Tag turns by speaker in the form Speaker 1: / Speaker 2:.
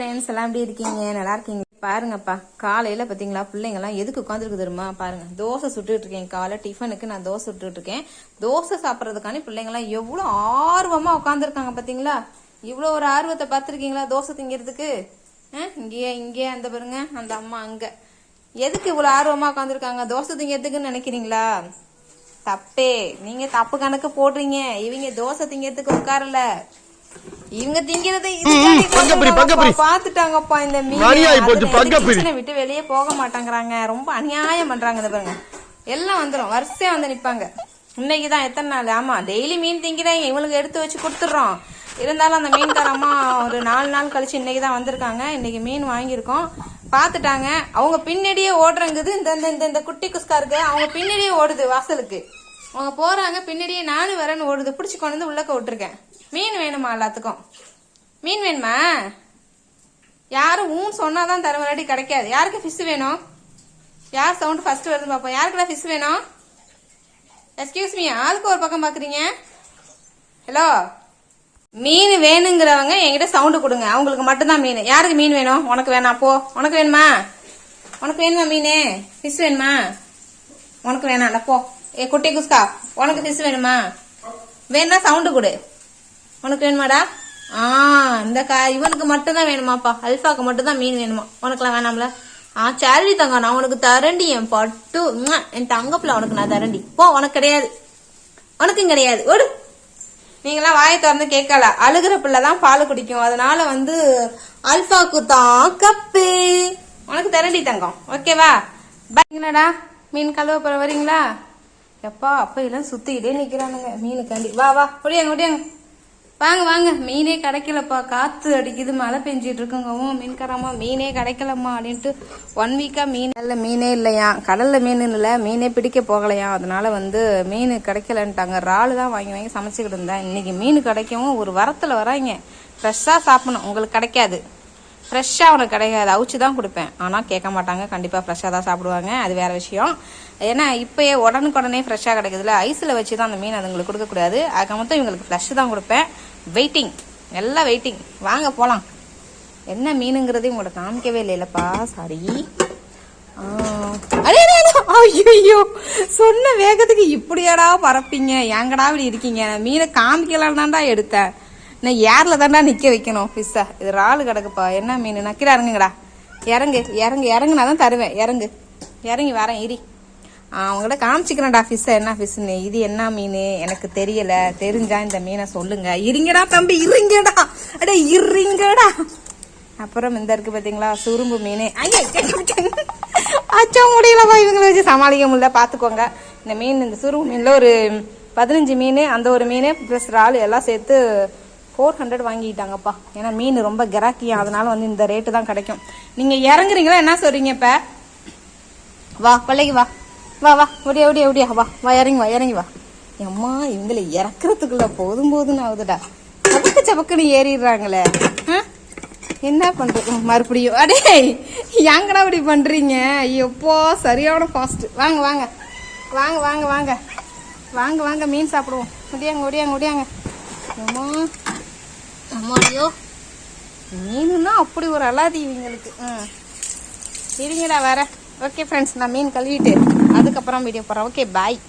Speaker 1: friends எல்லாம் எப்படி இருக்கீங்க நல்லா இருக்கீங்க பாருங்கப்பா காலையில் பார்த்தீங்களா எல்லாம் எதுக்கு உட்காந்துருக்கு தெரியுமா பாருங்க தோசை சுட்டுட்டு இருக்கேன் காலை டிஃபனுக்கு நான் தோசை சுட்டுட்டு இருக்கேன் தோசை பிள்ளைங்க எல்லாம் எவ்வளோ ஆர்வமாக உட்காந்துருக்காங்க பார்த்தீங்களா இவ்வளோ ஒரு ஆர்வத்தை பார்த்துருக்கீங்களா தோசை திங்கிறதுக்கு இங்கேயே இங்கேயே அந்த பாருங்க அந்த அம்மா அங்கே எதுக்கு இவ்வளோ ஆர்வமாக உட்காந்துருக்காங்க தோசை திங்கிறதுக்குன்னு நினைக்கிறீங்களா தப்பே நீங்கள் தப்பு கணக்கு போடுறீங்க இவங்க தோசை திங்கிறதுக்கு உட்காரல இவங்க திங்கிறதை பாத்துட்டாங்கப்பா இந்த
Speaker 2: மீன்
Speaker 1: விட்டு வெளியே போக மாட்டாங்கறாங்க ரொம்ப அநியாயம் பண்றாங்க இதை பாருங்க எல்லாம் வந்துரும் வரிசையா வந்து நிப்பாங்க இன்னைக்கு தான் எத்தனை நாள் ஆமா டெய்லி மீன் திங்கிறாங்க இவங்களுக்கு எடுத்து வச்சு கொடுத்துடுறோம் இருந்தாலும் அந்த மீன்காரம்மா ஒரு நாலு நாள் கழிச்சு இன்னைக்கு தான் வந்திருக்காங்க இன்னைக்கு மீன் வாங்கியிருக்கோம் பாத்துட்டாங்க அவங்க பின்னாடியே ஓடுறங்குது இந்த இந்த இந்த குட்டி குஸ்காருக்கு அவங்க பின்னாடியே ஓடுது வாசலுக்கு அவங்க போறாங்க பின்னாடியே நானும் வரேன்னு ஓடுது பிடிச்சி கொண்டு வந்து உள்ளக்க விட்டுருக்கேன் மீன் வேணுமா எல்லாத்துக்கும் மீன் வேணுமா யாரும் ஊன் சொன்னாதான் தர விளையாடி கிடைக்காது யாருக்கு ஃபிஷ் வேணும் யார் சவுண்ட் ஃபர்ஸ்ட் வருது பார்ப்போம் யாருக்குலாம் ஃபிஷ் வேணும் எஸ்கியூஸ் மீ ஆளுக்கு ஒரு பக்கம் பார்க்குறீங்க ஹலோ மீன் வேணுங்கிறவங்க என்கிட்ட சவுண்டு கொடுங்க அவங்களுக்கு மட்டும்தான் மீன் யாருக்கு மீன் வேணும் உனக்கு வேணாம் போ உனக்கு வேணுமா உனக்கு வேணுமா மீன் ஃபிஷ் வேணுமா உனக்கு வேணாம் போ ஏ குட்டி குஸ்கா உனக்கு ஃபிஷ் வேணுமா வேணா சவுண்டு கொடு உனக்கு வேணுமாடா ஆ இந்த கா இவனுக்கு மட்டும்தான் வேணுமாப்பா அல்ஃபாக்கு மட்டும்தான் மீன் வேணுமா உனக்குலாம் வேணாம்ல ஆ சேரடி தங்க நான் உனக்கு தரண்டி என் பட்டு என் தங்கப்பில் உனக்கு நான் தரண்டி போ உனக்கு கிடையாது உனக்கும் கிடையாது ஓடு நீங்களாம் வாயை திறந்து கேட்கல அழுகிற பிள்ளை தான் பால் குடிக்கும் அதனால வந்து அல்ஃபாக்கு தான் கப்பு உனக்கு தரண்டி தங்கம் ஓகேவா பாய்ங்களாடா மீன் கழுவ போகிற வரீங்களா எப்பா அப்பையெல்லாம் சுற்றிக்கிட்டே நிற்கிறானுங்க மீனுக்காண்டி வா வா ஒடியாங்க ஒடியாங்க வாங்க வாங்க மீனே கிடைக்கலப்பா காற்று அடிக்குது மழை பெஞ்சிட்டு இருக்குங்கவும் மீன்காரம்மா மீனே கிடைக்கலம்மா அப்படின்ட்டு ஒன் வீக்காக மீன் நல்ல மீனே இல்லையா கடலில் மீன் இல்லை மீனே பிடிக்க போகலையா அதனால வந்து மீன் கிடைக்கலன்ட்டாங்க இறால் தான் வாங்கி வாங்கி சமைச்சிக்கிட்டு இருந்தேன் இன்னைக்கு மீன் கிடைக்கவும் ஒரு வரத்துல வராங்க ஃப்ரெஷ்ஷாக சாப்பிடணும் உங்களுக்கு கிடைக்காது ஃப்ரெஷ்ஷாக அவனுக்கு கிடைக்காது அவிச்சு தான் கொடுப்பேன் ஆனால் கேட்க மாட்டாங்க கண்டிப்பாக ஃப்ரெஷ்ஷாக தான் சாப்பிடுவாங்க அது வேறு விஷயம் ஏன்னா இப்போயே உடனுக்குடனே ஃப்ரெஷ்ஷாக கிடைக்குதுல ஐஸில் வச்சு தான் அந்த மீன் அதுங்களுக்கு கொடுக்கக்கூடாது அதுக்கு மொத்தம் இவங்களுக்கு ஃப்ரெஷ் தான் கொடுப்பேன் வெயிட்டிங் எல்லாம் வெயிட்டிங் வாங்க போகலாம் என்ன மீனுங்கிறது உங்களோட காமிக்கவே இல்லைல்லப்பா சாரி ஐயோ சொன்ன வேகத்துக்கு இப்படியாடா பரப்பீங்க ஏங்கடா இப்படி இருக்கீங்க மீனை காமிக்கலான்னு தான்டா எடுத்தேன் நான் ஏரில் தாண்டா நிற்க வைக்கணும் ஃபிஷ்ஷா இது இறால் கிடக்குப்பா என்ன மீன் நான் கீழே இறங்குங்கடா இறங்கு இறங்கு இறங்குனா தான் தருவேன் இறங்கு இறங்கி வரேன் இரி அவங்கள்ட்ட காமிச்சிக்கிறேன்டா ஃபிஷ்ஷை என்ன ஃபிஷ்ஷுன்னு இது என்ன மீன் எனக்கு தெரியல தெரிஞ்சா இந்த மீனை சொல்லுங்க இருங்கடா தம்பி இருங்கடா அடே இருங்கடா அப்புறம் இந்த இருக்கு பார்த்தீங்களா சுரும்பு மீன் ஐயா அச்சா முடியலப்பா இவங்களை வச்சு சமாளிக்க முடியல பார்த்துக்கோங்க இந்த மீன் இந்த சுரும்பு மீனில் ஒரு பதினஞ்சு மீன் அந்த ஒரு மீன் ப்ளஸ் இறால் எல்லாம் சேர்த்து ஃபோர் ஹண்ட்ரட் வாங்கிக்கிட்டாங்கப்பா ஏன்னா மீன் ரொம்ப கிராக்கியம் அதனால வந்து இந்த ரேட்டு தான் கிடைக்கும் நீங்கள் இறங்குறீங்களா என்ன சொல்கிறீங்க இப்போ வா பிள்ளைக்கு வா வா வா ஒடியா ஒடியா ஒடியா வா வா இறங்கி வா இறங்கி வா எம்மா இவங்களை இறக்குறதுக்குள்ள போதும் போதுன்னு ஆகுதுடா சபக்கு சபக்குன்னு ஏறிடுறாங்களே ஆ என்ன பண்ணுறது மறுபடியும் அடே ஏங்கடா அப்படி பண்ணுறீங்க எப்போ சரியான ஃபாஸ்ட்டு வாங்க வாங்க வாங்க வாங்க வாங்க வாங்க வாங்க மீன் சாப்பிடுவோம் முடியாங்க முடியாங்க ஒடியாங்க அம்மா அம்மாடியோ மீனுன்னா அப்படி ஒரு அலாதி இவங்களுக்கு ம் இருங்கடா வர ஓகே ஃப்ரெண்ட்ஸ் நான் மீன் கழுவிட்டு அதுக்கப்புறம் வீடியோ போகிறேன் ஓகே பாய்